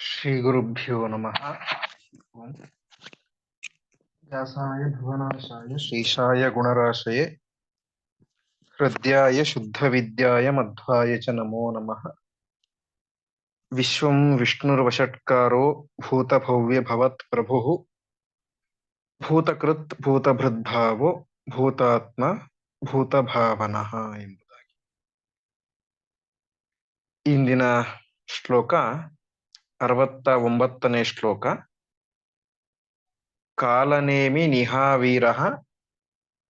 श्रीगुरुभ्यो नमः ओम् व्यासाय भुवनाशाय श्रीशाय गुणराशये हृद्याय शुद्धविद्याय मध्वाय च नमो नमः विश्वं विष्णुर्वषट्कारो भूतभव्यभवत्प्रभुः ಭೂತಕೃತ್ ಭೂತಭೃದ್ಭಾವೋ ಭೂತಾತ್ಮ ಭೂತಭಾವನಃ ಎಂಬುದಾಗಿ ಇಂದಿನ ಶ್ಲೋಕ ಅರವತ್ತ ಒಂಬತ್ತನೇ ಶ್ಲೋಕ. ಕಾಲನೇಮಿ ನಿಹಾವೀರ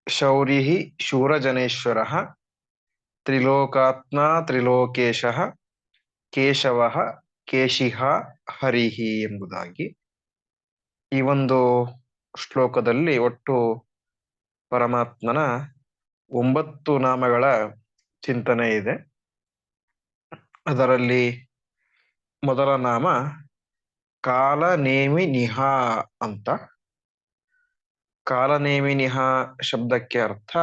ಶೌರಿ ಶೂರಜನೇಶ್ವರ ತ್ರಿಲೋಕಾತ್ಮ ತ್ರಿಲೋಕೇಶ ಕೇಶವ ಕೇಶಿಹ ಹರಿಹಿ ಎಂಬುದಾಗಿ. ಈ ಒಂದು ಶ್ಲೋಕದಲ್ಲಿ ಒಟ್ಟು ಪರಮಾತ್ಮನ ಒಂಬತ್ತು ನಾಮಗಳ ಚಿಂತನೆ ಇದೆ. ಅದರಲ್ಲಿ ಮೊದಲ ನಾಮ ಕಾಲನೇಮಿ ನಿಹಾ ಅಂತ. ಕಾಲನೇಮಿ ನಿಹಾ ಶಬ್ದಕ್ಕೆ ಅರ್ಥ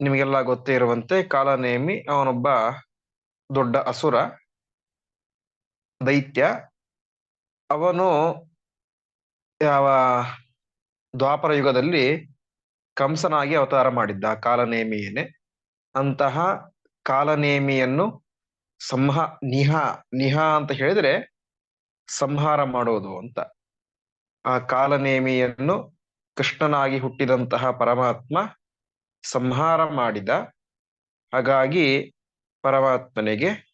ನಿಮಗೆಲ್ಲ ಗೊತ್ತೇ ಇರುವಂತೆ ಕಾಲನೇಮಿ ಅವನೊಬ್ಬ ದೊಡ್ಡ ಅಸುರ, ದೈತ್ಯ. ಅವನು ಯಾವ ದ್ವಾಪರ ಯುಗದಲ್ಲಿ ಕಂಸನಾಗಿ ಅವತಾರ ಮಾಡಿದ್ದ ಕಾಲನೇಮಿಯೇನೆ. ಅಂತಹ ಕಾಲನೇಮಿಯನ್ನು ಸಂಹ, ನಿಹ, ನಿಹಾ ಅಂತ ಹೇಳಿದ್ರೆ ಸಂಹಾರ ಮಾಡೋದು ಅಂತ. ಆ ಕಾಲನೇಮಿಯನ್ನು ಕೃಷ್ಣನಾಗಿ ಹುಟ್ಟಿದಂತಹ ಪರಮಾತ್ಮ ಸಂಹಾರ ಮಾಡಿದ. ಹಾಗಾಗಿ ಪರಮಾತ್ಮನಿಗೆ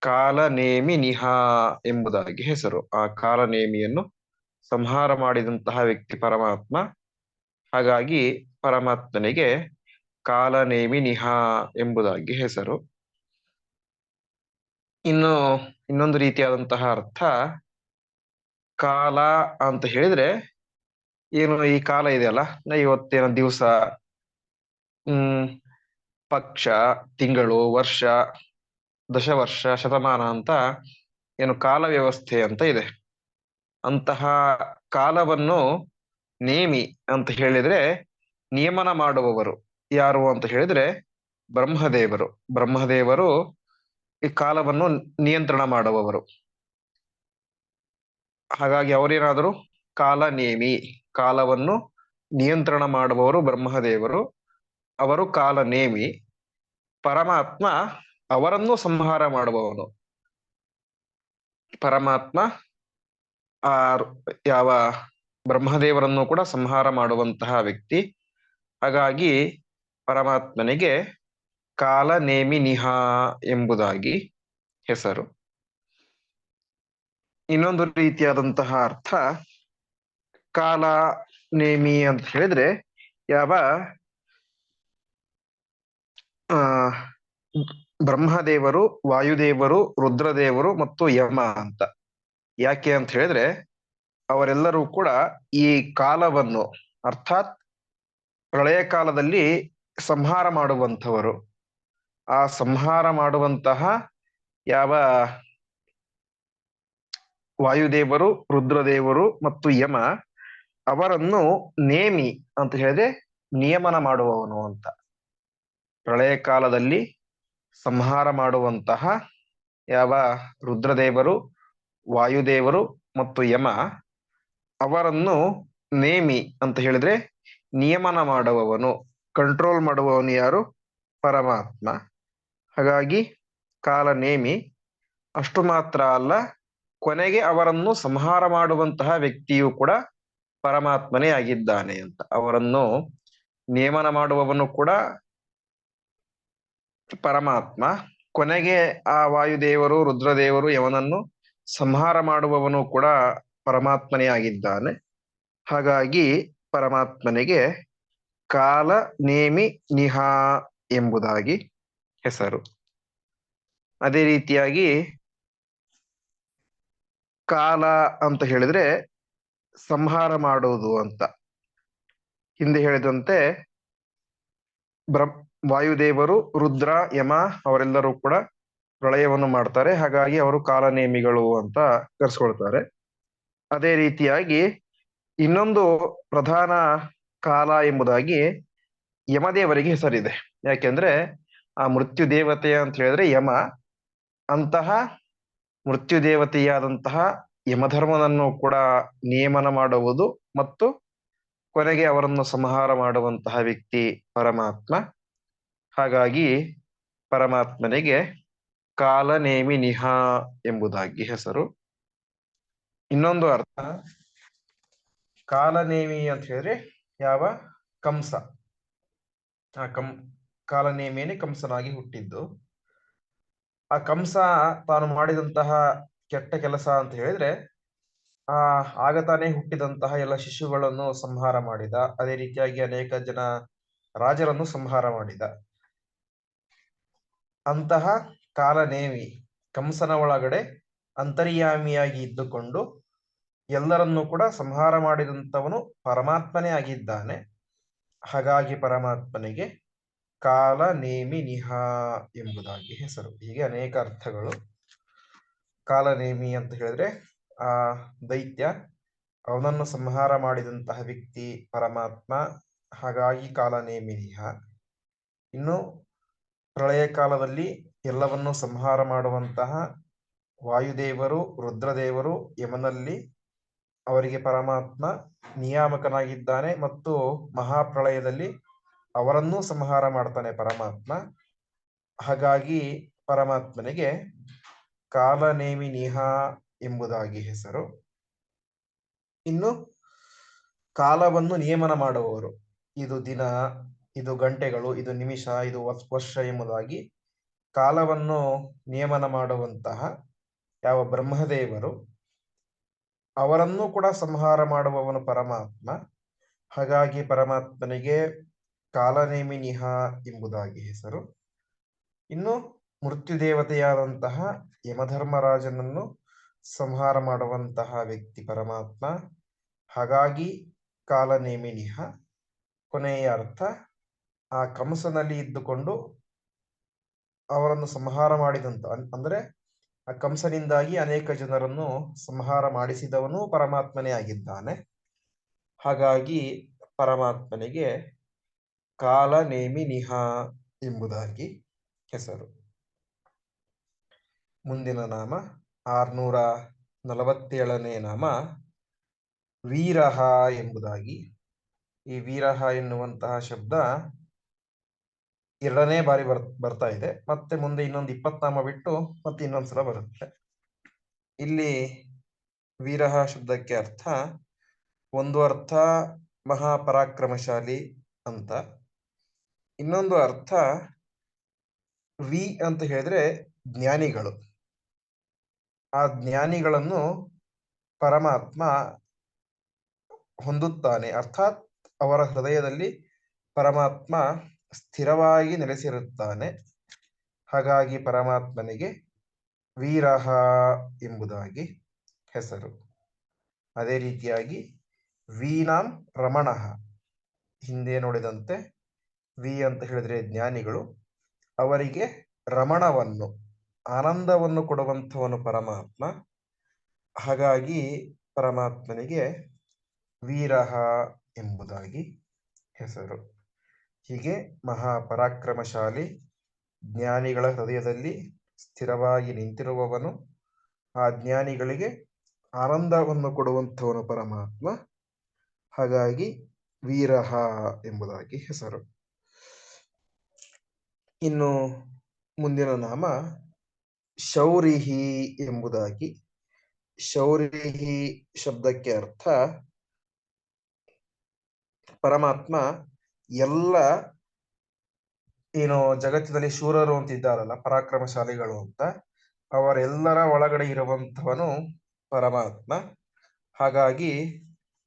ಕಾಲನೇಮಿ ನಿಹಾ ಎಂಬುದಾಗಿ ಹೆಸರು. ಆ ಕಾಲನೇಮಿಯನ್ನು ಸಂಹಾರ ಮಾಡಿದಂತಹ ವ್ಯಕ್ತಿ ಪರಮಾತ್ಮ. ಹಾಗಾಗಿ ಪರಮಾತ್ಮನಿಗೆ ಕಾಲನೇಮಿ ನಿಹಾ ಎಂಬುದಾಗಿ ಹೆಸರು. ಇನ್ನು ಇನ್ನೊಂದು ರೀತಿಯಾದಂತಹ ಅರ್ಥ ಕಾಲ ಅಂತ ಹೇಳಿದ್ರೆ ಏನು ಈ ಕಾಲ ಇದೆಯಲ್ಲ? ಇವತ್ತೇನ ದಿವಸ, ಹ್ಮ್, ಪಕ್ಷ, ತಿಂಗಳು, ವರ್ಷ, ದಶವರ್ಷ, ಶತಮಾನ ಅಂತ ಏನು ಕಾಲ ವ್ಯವಸ್ಥೆ ಅಂತ ಇದೆ. ಅಂತಹ ಕಾಲವನ್ನು ನೇಮಿ ಅಂತ ಹೇಳಿದ್ರೆ ನಿಯಮನ ಮಾಡುವವರು ಯಾರು ಅಂತ ಹೇಳಿದ್ರೆ ಬ್ರಹ್ಮದೇವರು. ಬ್ರಹ್ಮದೇವರು ಈ ಕಾಲವನ್ನು ನಿಯಂತ್ರಣ ಮಾಡುವವರು. ಹಾಗಾಗಿ ಅವರೇನಾದರೂ? ಕಾಲ ನೇಮಿ ಕಾಲವನ್ನು ನಿಯಂತ್ರಣ ಮಾಡುವವರು ಬ್ರಹ್ಮದೇವರು. ಅವರು ಕಾಲ ನೇಮಿ ಪರಮಾತ್ಮ ಅವರನ್ನು ಸಂಹಾರ ಮಾಡುವವನು. ಪರಮಾತ್ಮ ಆ ಯಾವ ಬ್ರಹ್ಮದೇವರನ್ನು ಕೂಡ ಸಂಹಾರ ಮಾಡುವಂತಹ ವ್ಯಕ್ತಿ. ಹಾಗಾಗಿ ಪರಮಾತ್ಮನಿಗೆ ಕಾಲ ನೇಮಿ ನಿಹಾ ಎಂಬುದಾಗಿ ಹೆಸರು. ಇನ್ನೊಂದು ರೀತಿಯಾದಂತಹ ಅರ್ಥ, ಕಾಲ ನೇಮಿ ಅಂತ ಹೇಳಿದ್ರೆ ಯಾವ, ಆ, ಬ್ರಹ್ಮದೇವರು, ವಾಯುದೇವರು, ರುದ್ರದೇವರು ಮತ್ತು ಯಮ ಅಂತ. ಯಾಕೆ ಅಂತ ಹೇಳಿದ್ರೆ ಅವರೆಲ್ಲರೂ ಕೂಡ ಈ ಕಾಲವನ್ನು, ಅರ್ಥಾತ್ ಪ್ರಳಯ ಕಾಲದಲ್ಲಿ ಸಂಹಾರ ಮಾಡುವಂಥವರು. ಆ ಸಂಹಾರ ಮಾಡುವಂತಹ ಯಾವ ವಾಯುದೇವರು, ರುದ್ರದೇವರು ಮತ್ತು ಯಮ ಅವರನ್ನು ನೇಮಿ ಅಂತ ಹೇಳಿದ್ರೆ ನಿಯಮನ ಮಾಡುವವನು ಅಂತ. ಪ್ರಳಯ ಕಾಲದಲ್ಲಿ ಸಂಹಾರ ಮಾಡುವಂತಹ ಯಾವ ರುದ್ರದೇವರು, ವಾಯುದೇವರು ಮತ್ತು ಯಮ ಅವರನ್ನು ನೇಮಿ ಅಂತ ಹೇಳಿದ್ರೆ ನಿಯಮನ ಮಾಡುವವನು ಕಂಟ್ರೋಲ್ ಮಾಡುವವನು ಯಾರು? ಪರಮಾತ್ಮ. ಹಾಗಾಗಿ ಕಾಲ ನೇಮಿ ಅಷ್ಟು ಮಾತ್ರ ಅಲ್ಲ, ಕೊನೆಗೆ ಅವರನ್ನು ಸಂಹಾರ ಮಾಡುವಂತಹ ವ್ಯಕ್ತಿಯು ಕೂಡ ಪರಮಾತ್ಮನೇ ಆಗಿದ್ದಾನೆ ಅಂತ. ಅವರನ್ನು ನೇಮನ ಮಾಡುವವನು ಕೂಡ ಪರಮಾತ್ಮ. ಕೊನೆಗೆ ಆ ವಾಯುದೇವರು, ರುದ್ರದೇವರು ಯವನನ್ನು ಸಂಹಾರ ಮಾಡುವವನು ಕೂಡ ಪರಮಾತ್ಮನೇ ಆಗಿದ್ದಾನೆ. ಹಾಗಾಗಿ ಪರಮಾತ್ಮನಿಗೆ ಕಾಲ ನೇಮಿ ನಿಹಾ ಎಂಬುದಾಗಿ ಹೆಸರು. ಅದೇ ರೀತಿಯಾಗಿ ಕಾಲ ಅಂತ ಹೇಳಿದ್ರೆ ಸಂಹಾರ ಮಾಡುವುದು ಅಂತ. ಹಿಂದೆ ಹೇಳಿದಂತೆ ಬ್ರ ವಾಯುದೇವರು, ರುದ್ರ, ಯಮ ಅವರೆಲ್ಲರೂ ಕೂಡ ಪ್ರಳಯವನ್ನು ಮಾಡ್ತಾರೆ. ಹಾಗಾಗಿ ಅವರು ಕಾಲನೇಮಿಗಳು ಅಂತ ಕರೆಸ್ಕೊಳ್ತಾರೆ. ಅದೇ ರೀತಿಯಾಗಿ ಇನ್ನೊಂದು ಪ್ರಧಾನ ಕಾಲ ಎಂಬುದಾಗಿ ಯಮದೇವರಿಗೆ ಹೆಸರಿದೆ. ಯಾಕೆಂದ್ರೆ ಆ ಮೃತ್ಯು ದೇವತೆ ಅಂತ ಹೇಳಿದ್ರೆ ಯಮ. ಅಂತಹ ಮೃತ್ಯು ದೇವತೆಯಾದಂತಹ ಯಮಧರ್ಮನನ್ನು ಕೂಡ ನಿಯಮನ ಮಾಡುವುದು ಮತ್ತು ಕೊನೆಗೆ ಅವರನ್ನು ಸಂಹಾರ ಮಾಡುವಂತಹ ವ್ಯಕ್ತಿ ಪರಮಾತ್ಮ. ಹಾಗಾಗಿ ಪರಮಾತ್ಮನಿಗೆ ಕಾಲನೇಮಿ ನಿಹಾ ಎಂಬುದಾಗಿ ಹೆಸರು. ಇನ್ನೊಂದು ಅರ್ಥ, ಕಾಲನೇಮಿ ಅಂತ ಹೇಳಿದ್ರೆ ಯಾವ? ಕಂಸ. ಆ ಕಂ ಕಾಲನೇಮಿಯೇ ಕಂಸನಾಗಿ ಹುಟ್ಟಿದ್ದು. ಆ ಕಂಸ ತಾನು ಮಾಡಿದಂತಹ ಕೆಟ್ಟ ಕೆಲಸ ಅಂತ ಹೇಳಿದ್ರೆ, ಆ, ಆಗ ತಾನೇ ಹುಟ್ಟಿದಂತಹ ಎಲ್ಲ ಶಿಶುಗಳನ್ನು ಸಂಹಾರ ಮಾಡಿದ. ಅದೇ ರೀತಿಯಾಗಿ ಅನೇಕ ಜನ ರಾಜರನ್ನು ಸಂಹಾರ ಮಾಡಿದ. ಅಂತಹ ಕಾಲನೇಮಿ ಕಂಸನ ಒಳಗಡೆ ಅಂತರ್ಯಾಮಿಯಾಗಿ ಇದ್ದುಕೊಂಡು ಎಲ್ಲರನ್ನೂ ಕೂಡ ಸಂಹಾರ ಮಾಡಿದಂತವನು ಪರಮಾತ್ಮನೇ ಆಗಿದ್ದಾನೆ. ಹಾಗಾಗಿ ಪರಮಾತ್ಮನಿಗೆ ಕಾಲ ನೇಮಿ ನಿಹ ಎಂಬುದಾಗಿ ಹೆಸರು. ಹೀಗೆ ಅನೇಕ ಅರ್ಥಗಳು. ಕಾಲನೇಮಿ ಅಂತ ಹೇಳಿದ್ರೆ, ಆ ದೈತ್ಯ ಅವನನ್ನು ಸಂಹಾರ ಮಾಡಿದಂತಹ ವ್ಯಕ್ತಿ ಪರಮಾತ್ಮ, ಹಾಗಾಗಿ ಕಾಲನೇಮಿ ನಿಹ. ಇನ್ನು ಪ್ರಳಯ ಕಾಲದಲ್ಲಿ ಎಲ್ಲವನ್ನೂ ಸಂಹಾರ ಮಾಡುವಂತಹ ವಾಯುದೇವರು, ರುದ್ರದೇವರು ಯಮನಲ್ಲಿ ಅವರಿಗೆ ಪರಮಾತ್ಮ ನಿಯಾಮಕನಾಗಿದ್ದಾನೆ ಮತ್ತು ಮಹಾಪ್ರಳಯದಲ್ಲಿ ಅವರನ್ನೂ ಸಂಹಾರ ಮಾಡ್ತಾನೆ ಪರಮಾತ್ಮ. ಹಾಗಾಗಿ ಪರಮಾತ್ಮನಿಗೆ ಕಾಲನೇಮಿ ನಿಹ ಎಂಬುದಾಗಿ ಹೆಸರು. ಇನ್ನು ಕಾಲವನ್ನು ನಿಯಮನ ಮಾಡುವವರು. ಇದು ದಿನ, ಇದು ಗಂಟೆಗಳು, ಇದು ನಿಮಿಷ, ಇದು ವರ್ಷ ಎಂಬುದಾಗಿ ಕಾಲವನ್ನು ನಿಯಮನ ಮಾಡುವಂತಹ ಯಾವ ಬ್ರಹ್ಮದೇವರು ಅವರನ್ನು ಕೂಡ ಸಂಹಾರ ಮಾಡುವವನು ಪರಮಾತ್ಮ. ಹಾಗಾಗಿ ಪರಮಾತ್ಮನಿಗೆ ಕಾಲನೇಮಿ ನಿಹ ಎಂಬುದಾಗಿ ಹೆಸರು. ಇನ್ನು ಮೃತ್ಯು ದೇವತೆಯಾದಂತಹ ಯಮಧರ್ಮರಾಜನನ್ನು ಸಂಹಾರ ಮಾಡುವಂತಹ ವ್ಯಕ್ತಿ ಪರಮಾತ್ಮ. ಹಾಗಾಗಿ ಕಾಲನೇಮಿ ನಿಹ ಕೊನೆಯ ಅರ್ಥ, ಆ ಕಂಸನಲ್ಲಿ ಇದ್ದುಕೊಂಡು ಅವರನ್ನು ಸಂಹಾರ ಮಾಡಿದಂತ ಅಂದ್ರೆ ಆ ಕಂಸನಿಂದಾಗಿ ಅನೇಕ ಜನರನ್ನು ಸಂಹಾರ ಮಾಡಿಸಿದವನು ಪರಮಾತ್ಮನೇ ಆಗಿದ್ದಾನೆ. ಹಾಗಾಗಿ ಪರಮಾತ್ಮನಿಗೆ ಕಾಲ ನೇಮಿ ನಿಹ ಎಂಬುದಾಗಿ ಹೆಸರು. ಮುಂದಿನ ನಾಮ ಆರ್ನೂರ ನಲವತ್ತೇಳನೇ ನಾಮ ವೀರಹ ಎಂಬುದಾಗಿ. ಈ ವೀರಹ ಎನ್ನುವಂತಹ ಶಬ್ದ ಎರಡನೇ ಬಾರಿ ಬರ್, ಬರ್ತಾ ಇದೆ. ಮತ್ತೆ ಮುಂದೆ ಇನ್ನೊಂದು ಇಪ್ಪತ್ನಾಮ ಬಿಟ್ಟು ಮತ್ತೆ ಇನ್ನೊಂದ್ಸಲ ಬರುತ್ತೆ. ಇಲ್ಲಿ ವೀರಹ ಶಬ್ದಕ್ಕೆ ಅರ್ಥ ಒಂದು ಅರ್ಥ ಮಹಾಪರಾಕ್ರಮಶಾಲಿ ಅಂತ. ಇನ್ನೊಂದು ಅರ್ಥ ವಿ ಅಂತ ಹೇಳಿದ್ರೆ ಜ್ಞಾನಿಗಳು. ಆ ಜ್ಞಾನಿಗಳನ್ನು ಪರಮಾತ್ಮ ಹೊಂದುತ್ತಾನೆ. ಅರ್ಥಾತ್ ಅವರ ಹೃದಯದಲ್ಲಿ ಪರಮಾತ್ಮ ಸ್ಥಿರವಾಗಿ ನೆಲೆಸಿರುತ್ತಾನೆ. ಹಾಗಾಗಿ ಪರಮಾತ್ಮನಿಗೆ ವೀರಹ ಎಂಬುದಾಗಿ ಹೆಸರು. ಅದೇ ರೀತಿಯಾಗಿ ವೀನಾಂ ರಮಣ. ಹಿಂದೆ ನೋಡಿದಂತೆ ವಿ ಅಂತ ಹೇಳಿದ್ರೆ ಜ್ಞಾನಿಗಳು, ಅವರಿಗೆ ರಮಣವನ್ನು, ಆನಂದವನ್ನು ಕೊಡುವಂಥವನು ಪರಮಾತ್ಮ. ಹಾಗಾಗಿ ಪರಮಾತ್ಮನಿಗೆ ವೀರಹ ಎಂಬುದಾಗಿ ಹೆಸರು. ಹೀಗೆ ಮಹಾಪರಾಕ್ರಮಶಾಲಿ ಜ್ಞಾನಿಗಳ ಹೃದಯದಲ್ಲಿ ಸ್ಥಿರವಾಗಿ ನಿಂತಿರುವವನು, ಆ ಜ್ಞಾನಿಗಳಿಗೆ ಆನಂದವನ್ನು ಕೊಡುವಂಥವನು ಪರಮಾತ್ಮ. ಹಾಗಾಗಿ ವೀರಹ ಎಂಬುದಾಗಿ ಹೆಸರು. ಇನ್ನು ಮುಂದಿನ ನಾಮ ಶೌರಿಹಿ ಎಂಬುದಾಗಿ. ಶೌರಿಹಿ ಶಬ್ದಕ್ಕೆ ಅರ್ಥ ಪರಮಾತ್ಮ ಎಲ್ಲ ಏನು ಜಗತ್ತಿನಲ್ಲಿ ಶೂರರು ಅಂತ ಇದ್ದಾರಲ್ಲ ಪರಾಕ್ರಮಶಾಲಿಗಳು ಅಂತ. ಅವರೆಲ್ಲರ ಒಳಗಡೆ ಇರುವಂತವನು ಪರಮಾತ್ಮ. ಹಾಗಾಗಿ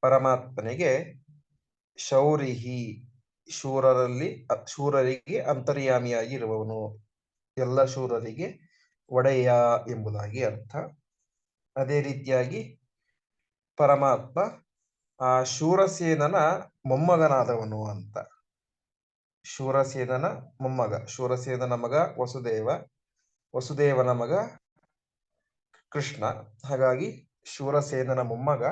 ಪರಮಾತ್ಮನಿಗೆ ಶೌರಿಹಿ ಶೂರರಲ್ಲಿ ಶೂರರಿಗೆ ಅಂತರ್ಯಾಮಿಯಾಗಿ ಇರುವವನು ಎಲ್ಲ ಶೂರರಿಗೆ ಒಡೆಯ ಎಂಬುದಾಗಿ ಅರ್ಥ. ಅದೇ ರೀತಿಯಾಗಿ ಪರಮಾತ್ಮ, ಆ ಶೂರಸೇನನ ಮೊಮ್ಮಗನಾದವನು ಅಂತ. ಶೂರಸೇನನ ಮೊಮ್ಮಗ, ಶೂರಸೇನನ ಮಗ ವಸುದೇವ, ವಸುದೇವನ ಮಗ ಕೃಷ್ಣ. ಹಾಗಾಗಿ ಶೂರಸೇನನ ಮೊಮ್ಮಗ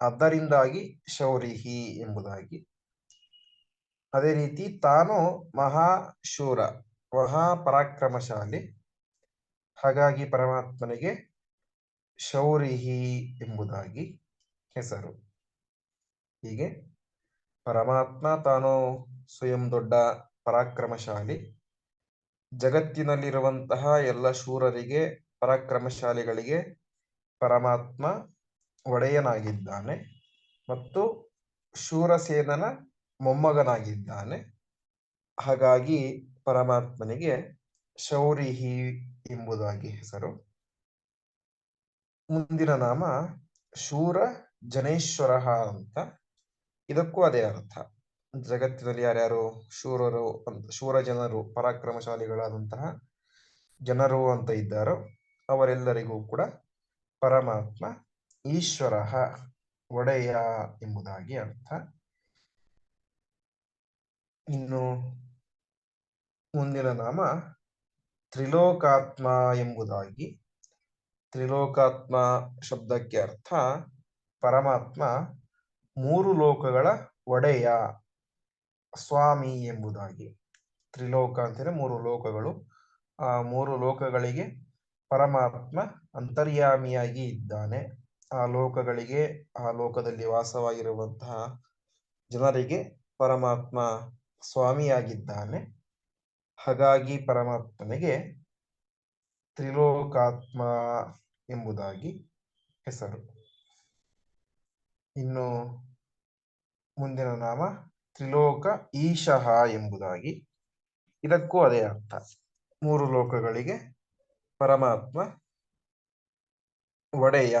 ಅದರಿಂದಾಗಿ ಶೌರಿಹಿ ಎಂಬುದಾಗಿ ಅದೇ ರೀತಿ ತಾನು ಮಹಾಶೂರ, ಮಹಾಪರಾಕ್ರಮಶಾಲಿ. ಹಾಗಾಗಿ ಪರಮಾತ್ಮನಿಗೆ ಶೌರಿಹಿ ಎಂಬುದಾಗಿ ಹೆಸರು. ಹೀಗೆ ಪರಮಾತ್ಮ ತಾನು ಸ್ವಯಂ ದೊಡ್ಡ ಪರಾಕ್ರಮಶಾಲಿ. ಜಗತ್ತಿನಲ್ಲಿರುವಂತಹ ಎಲ್ಲ ಶೂರರಿಗೆ, ಪರಾಕ್ರಮಶಾಲಿಗಳಿಗೆ ಪರಮಾತ್ಮ ಒಡೆಯನಾಗಿದ್ದಾನೆ. ಮತ್ತು ಶೂರಸೇನನ ಮೊಮ್ಮಗನಾಗಿದ್ದಾನೆ. ಹಾಗಾಗಿ ಪರಮಾತ್ಮನಿಗೆ ಶೌರಿಹಿ ಎಂಬುದಾಗಿ ಹೆಸರು. ಮುಂದಿನ ನಾಮ ಶೂರ ಜನೇಶ್ವರ ಅಂತ. ಇದಕ್ಕೂ ಅದೇ ಅರ್ಥ. ಜಗತ್ತಿನಲ್ಲಿ ಯಾರ್ಯಾರು ಶೂರರು ಅಂತ, ಶೂರ ಜನರು, ಪರಾಕ್ರಮಶಾಲಿಗಳಾದಂತಹ ಜನರು ಅಂತ ಇದ್ದಾರೋ ಅವರೆಲ್ಲರಿಗೂ ಕೂಡ ಪರಮಾತ್ಮ ಈಶ್ವರ ಒಡೆಯ ಎಂಬುದಾಗಿ ಅರ್ಥ. ಇನ್ನು ಮುಂದಿನ ನಾಮ ತ್ರಿಲೋಕಾತ್ಮ ಎಂಬುದಾಗಿ. ತ್ರಿಲೋಕಾತ್ಮ ಶಬ್ದಕ್ಕೆ ಅರ್ಥ ಪರಮಾತ್ಮ ಮೂರು ಲೋಕಗಳ ಒಡೆಯ ಸ್ವಾಮಿ ಎಂಬುದಾಗಿ. ತ್ರಿಲೋಕ ಅಂತಂದ್ರೆ ಮೂರು ಲೋಕಗಳು. ಆ ಮೂರು ಲೋಕಗಳಿಗೆ ಪರಮಾತ್ಮ ಅಂತರ್ಯಾಮಿಯಾಗಿ ಇದ್ದಾನೆ. ಆ ಲೋಕಗಳಿಗೆ, ಆ ಲೋಕದಲ್ಲಿ ವಾಸವಾಗಿರುವಂತಹ ಜನರಿಗೆ ಪರಮಾತ್ಮ ಸ್ವಾಮಿಯಾಗಿದ್ದಾನೆ. ಹಾಗಾಗಿ ಪರಮಾತ್ಮನಿಗೆ ತ್ರಿಲೋಕಾತ್ಮ ಎಂಬುದಾಗಿ ಹೆಸರು. ಇನ್ನು ಮುಂದಿನ ನಾಮ ತ್ರಿಲೋಕ ಈಶಃ ಎಂಬುದಾಗಿ. ಇದಕ್ಕೂ ಅದೇ ಅರ್ಥ. ಮೂರು ಲೋಕಗಳಿಗೆ ಪರಮಾತ್ಮ ಒಡೆಯ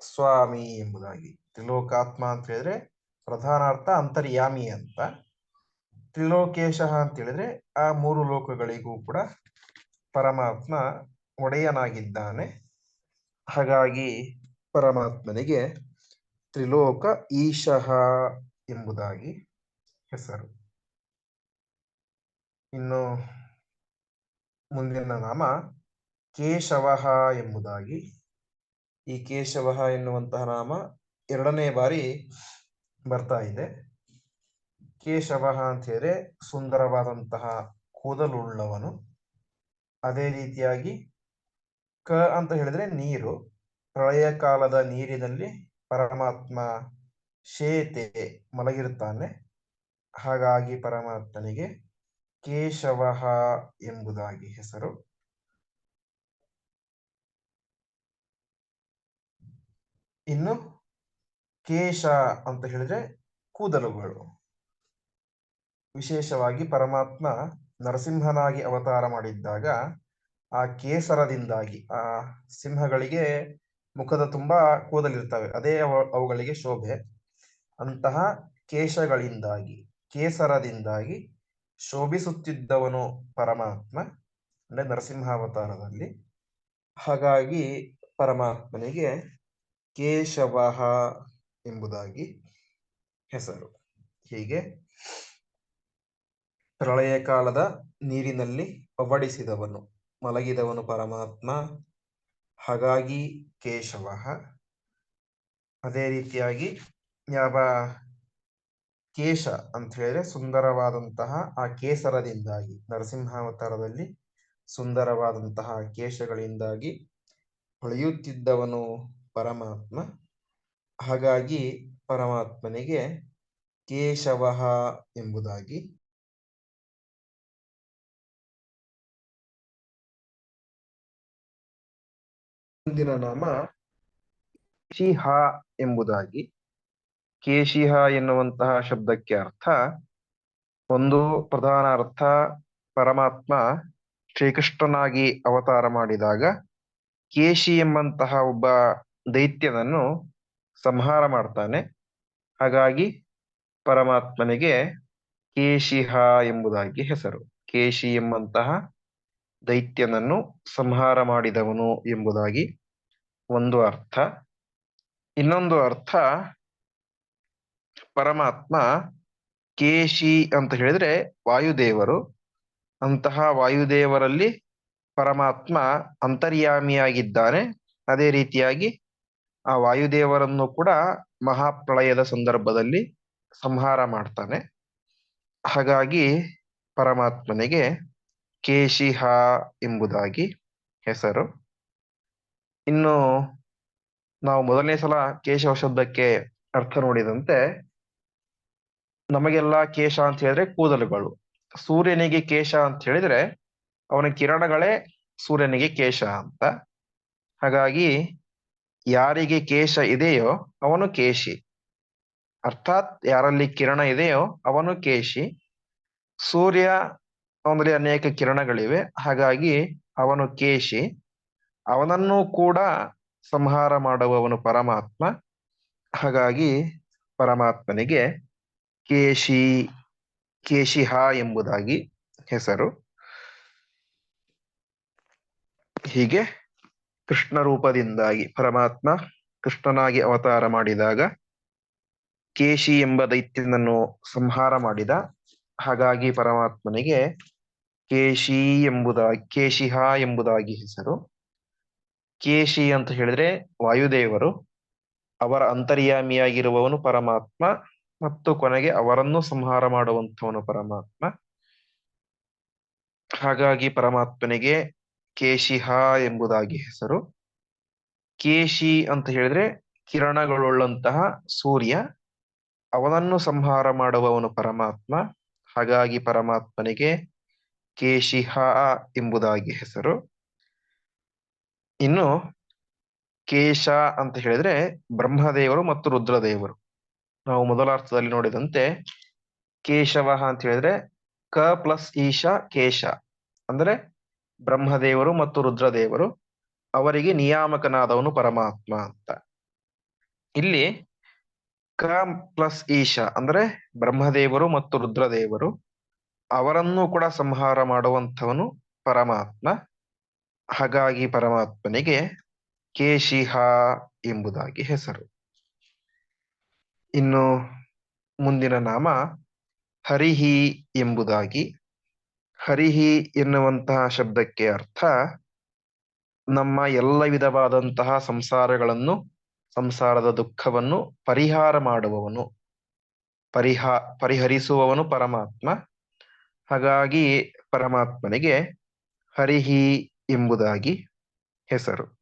ಸ್ವಾಮಿ ಎಂಬುದಾಗಿ. ತ್ರಿಲೋಕಾತ್ಮ ಅಂತ ಹೇಳಿದ್ರೆ ಪ್ರಧಾನ ಅರ್ಥ ಅಂತರ್ಯಾಮಿ ಅಂತ. ತ್ರಿಲೋಕೇಶ ಅಂತ ಹೇಳಿದ್ರೆ ಆ ಮೂರು ಲೋಕಗಳಿಗೂ ಕೂಡ ಪರಮಾತ್ಮ ಒಡೆಯನಾಗಿದ್ದಾನೆ. ಹಾಗಾಗಿ ಪರಮಾತ್ಮನಿಗೆ ತ್ರಿಲೋಕ ಈಶಃ ಎಂಬುದಾಗಿ ಹೆಸರು. ಇನ್ನು ಮುಂದಿನ ನಾಮ ಕೇಶವ ಎಂಬುದಾಗಿ. ಈ ಕೇಶವ ಎನ್ನುವಂತಹ ನಾಮ ಎರಡನೇ ಬಾರಿ ಬರ್ತಾ ಇದೆ. ಕೇಶವ ಅಂತ ಹೇಳಿದ್ರೆ ಸುಂದರವಾದಂತಹ ಕೂದಲುಳ್ಳವನು. ಅದೇ ರೀತಿಯಾಗಿ ಕ ಅಂತ ಹೇಳಿದ್ರೆ ನೀರು. ಪ್ರಳಯ ಕಾಲದ ನೀರಿನಲ್ಲಿ ಪರಮಾತ್ಮ ಶೇತೆ ಮಲಗಿರುತ್ತಾನೆ. ಹಾಗಾಗಿ ಪರಮಾತ್ಮನಿಗೆ ಕೇಶವ ಎಂಬುದಾಗಿ ಹೆಸರು. ಇನ್ನು ಕೇಶ ಅಂತ ಹೇಳಿದ್ರೆ ಕೂದಲುಗಳು. ವಿಶೇಷವಾಗಿ ಪರಮಾತ್ಮ ನರಸಿಂಹನಾಗಿ ಅವತಾರ ಮಾಡಿದ್ದಾಗ ಆ ಕೇಸರದಿಂದಾಗಿ ಆ ಸಿಂಹಗಳಿಗೆ ಮುಖದ ತುಂಬಾ ಕೂದಲಿರ್ತವೆ ಅದೇ ಅವ- ಅವುಗಳಿಗೆ ಶೋಭೆ. ಅಂತಹ ಕೇಶಗಳಿಂದಾಗಿ, ಕೇಸರದಿಂದಾಗಿ ಶೋಭಿಸುತ್ತಿದ್ದವನು ಪರಮಾತ್ಮ, ಅಂದ್ರೆ ನರಸಿಂಹಾವತಾರದಲ್ಲಿ. ಹಾಗಾಗಿ ಪರಮಾತ್ಮನಿಗೆ ಕೇಶವ ಎಂಬುದಾಗಿ ಹೆಸರು. ಹೀಗೆ ಪ್ರಳಯ ಕಾಲದ ನೀರಿನಲ್ಲಿ ಪವಡಿಸಿದವನು ಮಲಗಿದವನು ಪರಮಾತ್ಮ. ಹಾಗಾಗಿ ಕೇಶವ. ಅದೇ ರೀತಿಯಾಗಿ ಯಾವ ಕೇಶ ಅಂತ ಹೇಳಿದ್ರೆ ಸುಂದರವಾದಂತಹ ಆ ಕೇಸರದಿಂದಾಗಿ, ನರಸಿಂಹಾವತಾರದಲ್ಲಿ ಸುಂದರವಾದಂತಹ ಕೇಶಗಳಿಂದಾಗಿ ಹೊಳೆಯುತ್ತಿದ್ದವನು ಪರಮಾತ್ಮ. ಹಾಗಾಗಿ ಪರಮಾತ್ಮನಿಗೆ ಕೇಶವ ಎಂಬುದಾಗಿ ಮುಂದಿನ ನಾಮ ಶಿಹ ಎಂಬುದಾಗಿ. ಕೇಶಿಹ ಎನ್ನುವಂತಹ ಶಬ್ದಕ್ಕೆ ಅರ್ಥ ಒಂದು ಪ್ರಧಾನ ಅರ್ಥ ಪರಮಾತ್ಮ ಶ್ರೀಕೃಷ್ಣನಾಗಿ ಅವತಾರ ಮಾಡಿದಾಗ ಕೇಶಿ ಎಂಬಂತಹ ಒಬ್ಬ ದೈತ್ಯನನ್ನು ಸಂಹಾರ ಮಾಡ್ತಾನೆ. ಹಾಗಾಗಿ ಪರಮಾತ್ಮನಿಗೆ ಕೇಶಿಹ ಎಂಬುದಾಗಿ ಹೆಸರು. ಕೇಶಿ ಎಂಬಂತಹ ದೈತ್ಯನನ್ನು ಸಂಹಾರ ಮಾಡಿದವನು ಎಂಬುದಾಗಿ ಒಂದು ಅರ್ಥ. ಇನ್ನೊಂದು ಅರ್ಥ, ಪರಮಾತ್ಮ ಕೇಶಿ ಅಂತ ಹೇಳಿದ್ರೆ ವಾಯುದೇವರು. ಅಂತಹ ವಾಯುದೇವರಲ್ಲಿ ಪರಮಾತ್ಮ ಅಂತರ್ಯಾಮಿಯಾಗಿದ್ದಾನೆ. ಅದೇ ರೀತಿಯಾಗಿ ಆ ವಾಯುದೇವರನ್ನು ಕೂಡ ಮಹಾಪ್ರಳಯದ ಸಂದರ್ಭದಲ್ಲಿ ಸಂಹಾರ ಮಾಡ್ತಾನೆ. ಹಾಗಾಗಿ ಪರಮಾತ್ಮನಿಗೆ ಕೇಶಿಹ ಎಂಬುದಾಗಿ ಹೆಸರು. ಇನ್ನು ನಾವು ಮೊದಲನೇ ಸಲ ಕೇಶವ ಶಬ್ದಕ್ಕೆ ಅರ್ಥ ನೋಡಿದಂತೆ ನಮಗೆಲ್ಲ ಕೇಶ ಅಂತ ಹೇಳಿದ್ರೆ ಕೂದಲುಗಳು. ಸೂರ್ಯನಿಗೆ ಕೇಶ ಅಂತ ಹೇಳಿದ್ರೆ ಅವನ ಕಿರಣಗಳೇ ಸೂರ್ಯನಿಗೆ ಕೇಶ ಅಂತ. ಹಾಗಾಗಿ ಯಾರಿಗೆ ಕೇಶ ಇದೆಯೋ ಅವನು ಕೇಶಿ. ಅರ್ಥಾತ್ ಯಾರಲ್ಲಿ ಕಿರಣ ಇದೆಯೋ ಅವನು ಕೇಶಿ. ಸೂರ್ಯ ಅವನಲ್ಲಿ ಅನೇಕ ಕಿರಣಗಳಿವೆ. ಹಾಗಾಗಿ ಅವನು ಕೇಶಿ. ಅವನನ್ನು ಕೂಡ ಸಂಹಾರ ಮಾಡುವವನು ಪರಮಾತ್ಮ. ಹಾಗಾಗಿ ಪರಮಾತ್ಮನಿಗೆ ಕೇಶಿ, ಕೇಶಿಹ ಎಂಬುದಾಗಿ ಹೆಸರು. ಹೀಗೆ ಕೃಷ್ಣ ರೂಪದಿಂದಾಗಿ, ಪರಮಾತ್ಮ ಕೃಷ್ಣನಾಗಿ ಅವತಾರ ಮಾಡಿದಾಗ ಕೇಶಿ ಎಂಬ ದೈತ್ಯನನ್ನು ಸಂಹಾರ ಮಾಡಿದ ಹಾಗಾಗಿ ಪರಮಾತ್ಮನಿಗೆ ಕೇಶಿ ಎಂಬುದಾಗಿ ಕೇಶಿಹ ಎಂಬುದಾಗಿ ಹೆಸರು. ಕೇಶಿ ಅಂತ ಹೇಳಿದ್ರೆ ವಾಯುದೇವರು, ಅವರ ಅಂತರ್ಯಾಮಿಯಾಗಿರುವವನು ಪರಮಾತ್ಮ ಮತ್ತು ಕೊನೆಗೆ ಅವರನ್ನು ಸಂಹಾರ ಮಾಡುವಂಥವನು ಪರಮಾತ್ಮ. ಹಾಗಾಗಿ ಪರಮಾತ್ಮನಿಗೆ ಕೇಶಿಹ ಎಂಬುದಾಗಿ ಹೆಸರು. ಕೇಶಿ ಅಂತ ಹೇಳಿದ್ರೆ ಕಿರಣಗಳುಳ್ಳಂತಹ ಸೂರ್ಯ, ಅವನನ್ನು ಸಂಹಾರ ಮಾಡುವವನು ಪರಮಾತ್ಮ. ಹಾಗಾಗಿ ಪರಮಾತ್ಮನಿಗೆ ಕೇಶಿಹ ಎಂಬುದಾಗಿ ಹೆಸರು. ಇನ್ನು ಕೇಶ ಅಂತ ಹೇಳಿದ್ರೆ ಬ್ರಹ್ಮದೇವರು ಮತ್ತು ರುದ್ರದೇವರು. ನಾವು ಮೊದಲಾರ್ಥದಲ್ಲಿ ನೋಡಿದಂತೆ ಕೇಶವ ಅಂತ ಹೇಳಿದ್ರೆ ಕ ಪ್ಲಸ್ ಈಶ ಕೇಶ. ಅಂದ್ರೆ ಬ್ರಹ್ಮದೇವರು ಮತ್ತು ರುದ್ರದೇವರು ಅವರಿಗೆ ನಿಯಾಮಕನಾದವನು ಪರಮಾತ್ಮ ಅಂತ. ಇಲ್ಲಿ ಕ ಪ್ಲಸ್ ಈಶಾ ಅಂದ್ರೆ ಬ್ರಹ್ಮದೇವರು ಮತ್ತು ರುದ್ರದೇವರು, ಅವರನ್ನು ಕೂಡ ಸಂಹಾರ ಮಾಡುವಂಥವನು ಪರಮಾತ್ಮ. ಹಾಗಾಗಿ ಪರಮಾತ್ಮನಿಗೆ ಕೇಶಿಹ ಎಂಬುದಾಗಿ ಹೆಸರು. ಇನ್ನು ಮುಂದಿನ ನಾಮ ಹರಿಹಿ ಎಂಬುದಾಗಿ. ಹರಿಹಿ ಎನ್ನುವಂತಹ ಶಬ್ದಕ್ಕೆ ಅರ್ಥ ನಮ್ಮ ಎಲ್ಲ ವಿಧವಾದಂತಹ ಸಂಸಾರಗಳನ್ನು ಸಂಸಾರದ ದುಃಖವನ್ನು ಪರಿಹಾರ ಮಾಡುವವನು, ಪರಿಹಾ, ಪರಿಹರಿಸುವವನು ಪರಮಾತ್ಮ. ಹಾಗಾಗಿ ಪರಮಾತ್ಮನಿಗೆ ಹರಿಹಿ ಎಂಬುದಾಗಿ ಹೆಸರು.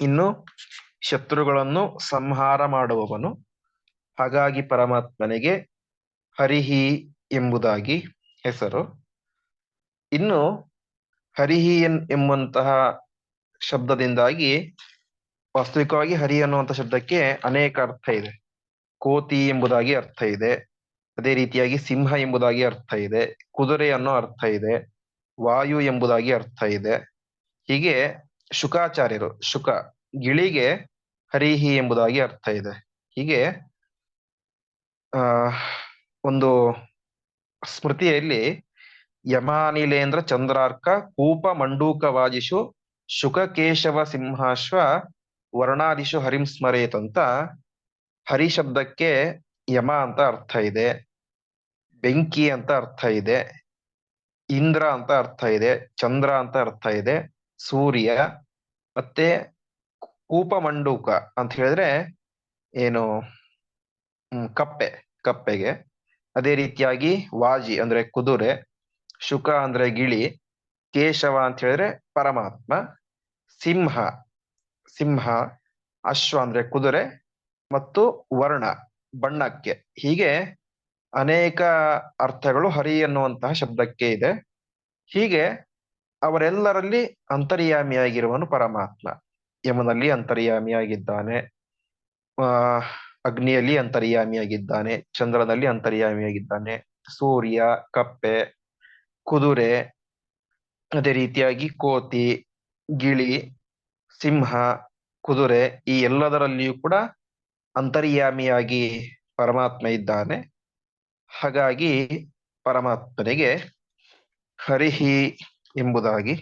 ಇನ್ನು ಶತ್ರುಗಳನ್ನು ಸಂಹಾರ ಮಾಡುವವನು, ಹಾಗಾಗಿ ಪರಮಾತ್ಮನಿಗೆ ಹರಿಹಿ ಎಂಬುದಾಗಿ ಹೆಸರು. ಇನ್ನು ಹರಿಹಿ ಎನ್, ಎಂಬಂತಹ ಶಬ್ದದಿಂದಾಗಿ ವಾಸ್ತವಿಕವಾಗಿ ಹರಿ ಅನ್ನುವಂಥ ಶಬ್ದಕ್ಕೆ ಅನೇಕ ಅರ್ಥ ಇದೆ. ಕೋತಿ ಎಂಬುದಾಗಿ ಅರ್ಥ ಇದೆ. ಅದೇ ರೀತಿಯಾಗಿ ಸಿಂಹ ಎಂಬುದಾಗಿ ಅರ್ಥ ಇದೆ. ಕುದುರೆ ಅನ್ನೋ ಅರ್ಥ ಇದೆ. ವಾಯು ಎಂಬುದಾಗಿ ಅರ್ಥ ಇದೆ. ಹೀಗೆ ಶುಕಾಚಾರ್ಯರು, ಶುಕ, ಗಿಳಿಗೆ ಹರಿಹಿ ಎಂಬುದಾಗಿ ಅರ್ಥ ಇದೆ. ಹೀಗೆ, ಆ, ಒಂದು ಸ್ಮೃತಿಯಲ್ಲಿ ಯಮಾನಿಲೇಂದ್ರ ಚಂದ್ರಾರ್ಕ, ಕೂಪ ಮಂಡೂಕವಾಜಿಷು, ಶುಕಕೇಶವ ಸಿಂಹಾಶ್ವ ವರ್ಣಾದಿಶು ಹರಿಂ ಸ್ಮರೇತ್ ಅಂತ ಹರಿ ಶಬ್ದಕ್ಕೆ ಯಮ ಅಂತ ಅರ್ಥ ಇದೆ, ಬೆಂಕಿ ಅಂತ ಅರ್ಥ ಇದೆ, ಇಂದ್ರ ಅಂತ ಅರ್ಥ ಇದೆ, ಚಂದ್ರ ಅಂತ ಅರ್ಥ ಇದೆ, ಸೂರ್ಯ ಮತ್ತೆ ಕೂಪಮಂಡೂಕ ಅಂತ ಹೇಳಿದ್ರೆ ಏನು ಕಪ್ಪೆ, ಕಪ್ಪೆಗೆ. ಅದೇ ರೀತಿಯಾಗಿ ವಾಜಿ ಅಂದ್ರೆ ಕುದುರೆ, ಶುಕ ಅಂದ್ರೆ ಗಿಳಿ, ಕೇಶವ ಅಂತ ಹೇಳಿದ್ರೆ ಪರಮಾತ್ಮ, ಸಿಂಹ ಸಿಂಹ, ಅಶ್ವ ಅಂದ್ರೆ ಕುದುರೆ ಮತ್ತು ವರ್ಣ, ಬಣ್ಣಕ್ಕೆ. ಹೀಗೆ ಅನೇಕ ಅರ್ಥಗಳು ಹರಿ ಎನ್ನುವಂತಹ ಶಬ್ದಕ್ಕೆ ಇದೆ. ಹೀಗೆ ಅವರೆಲ್ಲರಲ್ಲಿ ಅಂತರ್ಯಾಮಿಯಾಗಿರುವನು ಪರಮಾತ್ಮ. ಯಮನಲ್ಲಿ ಅಂತರ್ಯಾಮಿಯಾಗಿದ್ದಾನೆ. ಆ, ಅಗ್ನಿಯಲ್ಲಿ ಅಂತರ್ಯಾಮಿಯಾಗಿದ್ದಾನೆ. ಚಂದ್ರನಲ್ಲಿ ಅಂತರ್ಯಾಮಿಯಾಗಿದ್ದಾನೆ. ಸೂರ್ಯ, ಕಪ್ಪೆ, ಕುದುರೆ, ಅದೇ ರೀತಿಯಾಗಿ ಕೋತಿ, ಗಿಳಿ ಸಿಂಹ, ಕುದುರೆ ಈ ಎಲ್ಲದರಲ್ಲಿಯೂ ಕೂಡ ಅಂತರ್ಯಾಮಿಯಾಗಿ ಪರಮಾತ್ಮ ಇದ್ದಾನೆ. ಹಾಗಾಗಿ ಪರಮಾತ್ಮನಿಗೆ ಹರಿಹಿ ಎಂಬುದಾಗಿ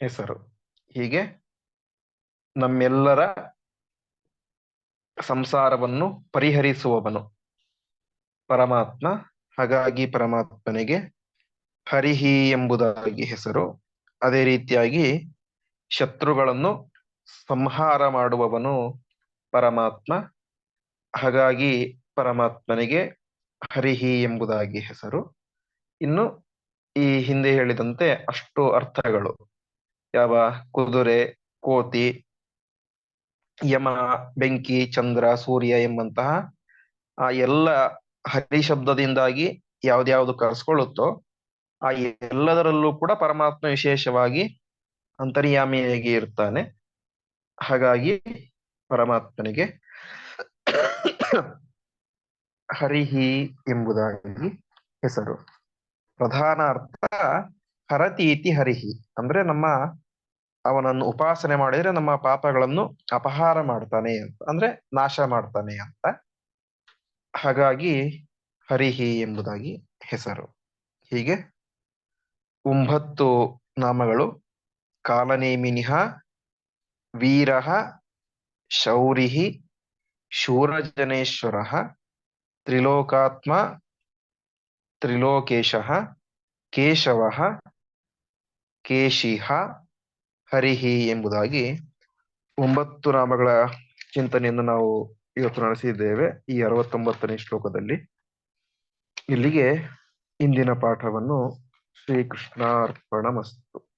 ಹೆಸರು. ಹೀಗೆ ನಮ್ಮೆಲ್ಲರ ಸಂಸಾರವನ್ನು ಪರಿಹರಿಸುವವನು ಪರಮಾತ್ಮ. ಹಾಗಾಗಿ ಪರಮಾತ್ಮನಿಗೆ ಹರಿಹಿ ಎಂಬುದಾಗಿ ಹೆಸರು. ಅದೇ ರೀತಿಯಾಗಿ ಶತ್ರುಗಳನ್ನು ಸಂಹಾರ ಮಾಡುವವನು ಪರಮಾತ್ಮ. ಹಾಗಾಗಿ ಪರಮಾತ್ಮನಿಗೆ ಹರಿಹಿ ಎಂಬುದಾಗಿ ಹೆಸರು. ಇನ್ನು ಈ ಹಿಂದೆ ಹೇಳಿದಂತೆ ಅಷ್ಟು ಅರ್ಥಗಳು. ಯಾವ ಕುದುರೆ, ಕೋತಿ, ಯಮ, ಬೆಂಕಿ, ಚಂದ್ರ, ಸೂರ್ಯ ಎಂಬಂತಹ ಆ ಎಲ್ಲ ಹರಿ ಶಬ್ದದಿಂದಾಗಿ ಯಾವ್ದ್ಯಾವ್ದು ಕರೆಸ್ಕೊಳ್ಳುತ್ತೋ ಆ ಎಲ್ಲದರಲ್ಲೂ ಕೂಡ ಪರಮಾತ್ಮ ವಿಶೇಷವಾಗಿ ಅಂತರ್ಯಾಮಿಯಾಗಿ ಇರ್ತಾನೆ. ಹಾಗಾಗಿ ಪರಮಾತ್ಮನಿಗೆ ಹರಿಹಿ ಎಂಬುದಾಗಿ ಹೆಸರು. ಪ್ರಧಾನ ಅರ್ಥ, ಹರತೀತಿ ಹರಿಹಿ. ಅಂದ್ರೆ ನಮ್ಮ ಅವನನ್ನು ಉಪಾಸನೆ ಮಾಡಿದ್ರೆ ನಮ್ಮ ಪಾಪಗಳನ್ನು ಅಪಹಾರ ಮಾಡ್ತಾನೆ ಅಂತ, ಅಂದ್ರೆ ನಾಶ ಮಾಡ್ತಾನೆ ಅಂತ. ಹಾಗಾಗಿ ಹರಿಹಿ ಎಂಬುದಾಗಿ ಹೆಸರು. ಹೀಗೆ ಒಂಬತ್ತು ನಾಮಗಳು ಕಾಲನೇಮಿನಿಹ ವೀರಃ ಶೌರಿ ಶೂರಜನೇಶ್ವರಃ ತ್ರಿಲೋಕಾತ್ಮ ತ್ರಿಲೋಕೇಶ ಕೇಶವ ಕೇಶಿಹ ಹರಿಹಿ ಎಂಬುದಾಗಿ ಒಂಬತ್ತು ನಾಮಗಳ ಚಿಂತನೆಯನ್ನು ನಾವು ಇವತ್ತು ನಡೆಸಿದ್ದೇವೆ ಈ ಅರವತ್ತೊಂಬತ್ತನೇ ಶ್ಲೋಕದಲ್ಲಿ. ಇಲ್ಲಿಗೆ ಇಂದಿನ ಪಾಠವನ್ನು ಶ್ರೀಕೃಷ್ಣಾರ್ಪಣಮಸ್ತು.